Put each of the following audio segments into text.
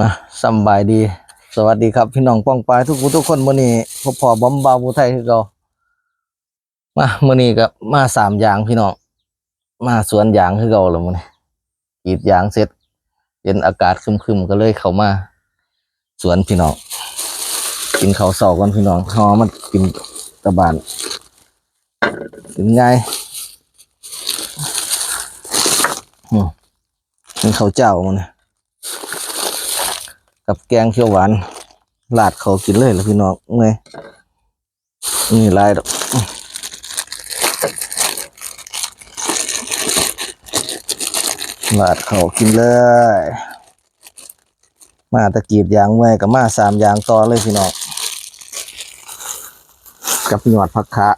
มาสบายดี สวัสดีครับ พี่น้องป้องปลายทุกผู้ทุกคนมื้อนี้พบพอบอมบาวผู้ไทยคือเก่ามามื้อนี้ก็มาสามอย่างพี่น้องมาสวนยางคือเก่าแล้วมื้อนี้กีดยางเสร็จเย็นอากาศคึมๆก็เลยเข้ามา สวนพี่น้องกินข้าวเสาก่อนพี่น้องหอมันกินตะบานกินง่ายอืมกินข้าวเจ้ามันนะ กับแกงเขียวหวานลาดเขากินเลยแล้วพี่น้องไงนี่ลายดอกลาดเขากินเลย มาตะกีดยางเมื่อยกับมาสามยางต่อเลยพี่น้องกับหยอดผักคะ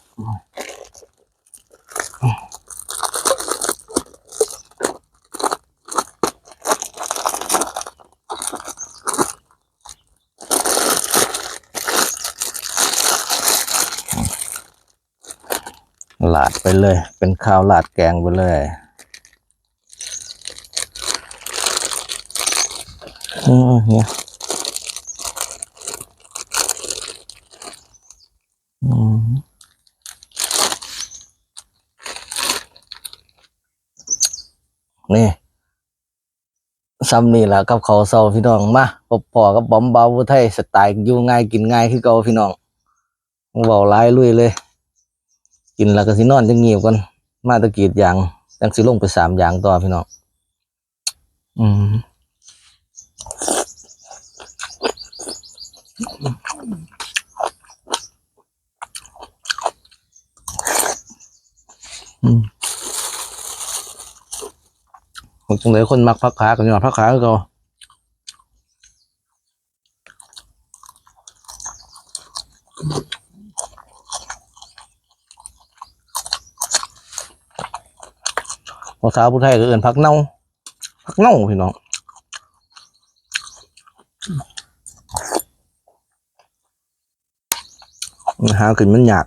ดไปเลย เป็นข้าวลาดแกงไปเลยอืมเนี่ยอืมนี่ซ้ำนี่แหละกับเขาวเซาพี่น้องมาพบพอกับบอมบาวผู้ไทยสไตล์อยู่ง่ายกินง่ายคือเก่าพี่น้องเบาหลายลุยเลย กินแล้วก็สินอนจะเงียบกันมาตะกีดอย่างจังสิลงไปสามอย่างต่อพี่น้องอืมอืมผมจังเลยคนมักพักขากันอยู่พักขาคือเภาษาผู้ไทยก็เอื่นพักเน่าพักเน่าพี่น้องหาขึ้นมันยาก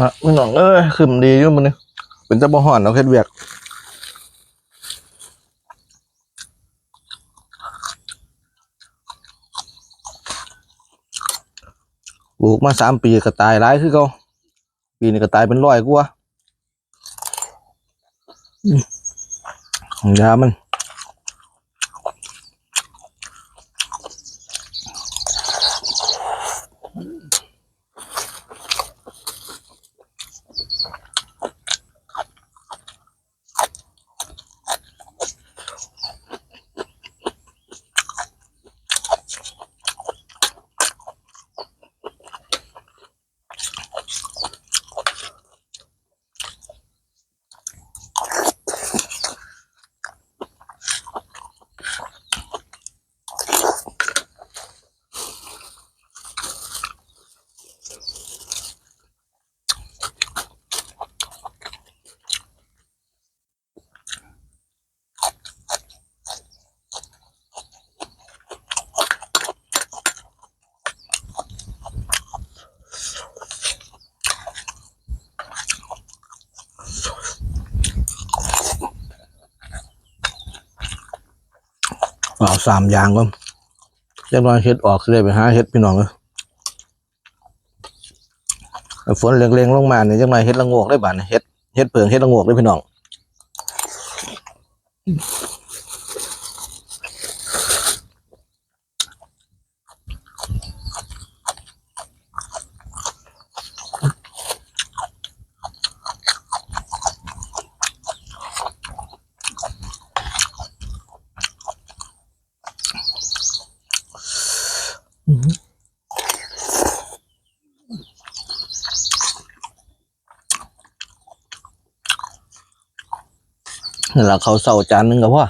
อะพี่น้องเอ้ยขึ้นดีอยู่มันนี่เป็นเจ้าบ่ห่อนเอาแค่เวียกปลูกมาสามปีก็ตายร้ายคือเขาปีนี้ก็ตายเป็นร้อยกว่าของยามัน เอาสามอย่างก็เรียบร้อยเฮ็ดออกเลยไปหาเฮ็ดพี่น้องเลยฝนเล็งๆลงมาเนี่ยจังไรเฮ็ดละโงกได้บ้านเฮ็ดเฮ็ดเปลืองเฮ็ดละโงกได้พี่น้อง นั่นแหละเขาเสาจานหนึงกับพ่อ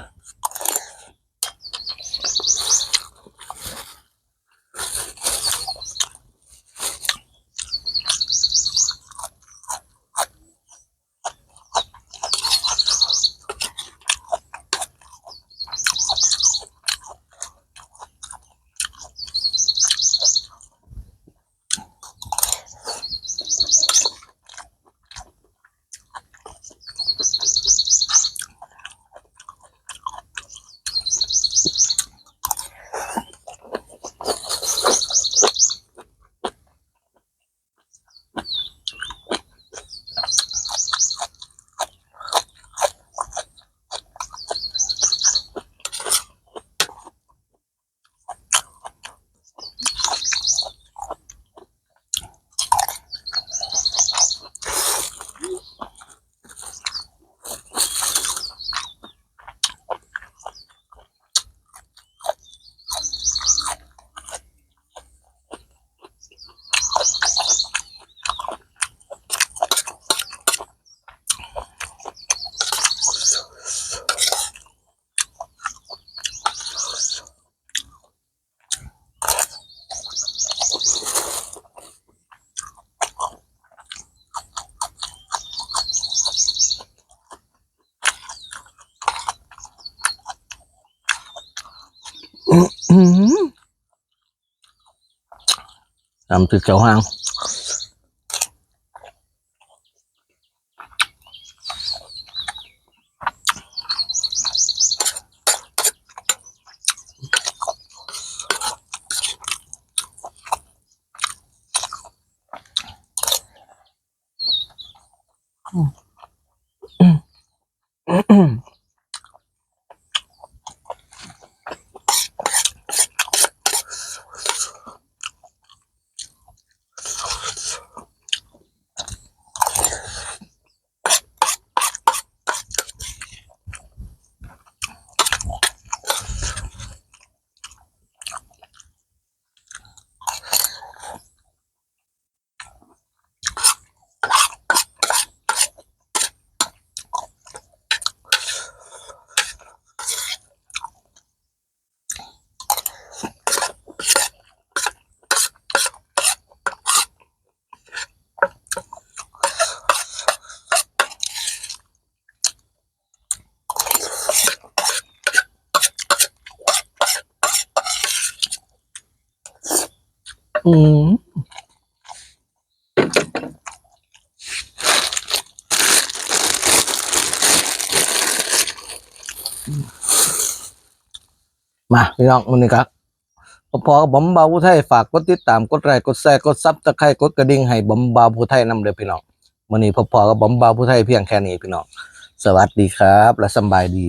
อืมทำ อืมมาพี่น้องมันนี่ครับพอๆกับบอมบาวผู้ไทยฝากกดติดตามกดไลค์กดแชร์กดซับตะไคร้กดกระดิ่งให้บอมบาวผู้ไทยนำเด้อพี่น้องมันนี้พอๆกับบอมบาวผู้ไทยเพียงแค่นี้พี่น้องสวัสดีครับ และสบายดี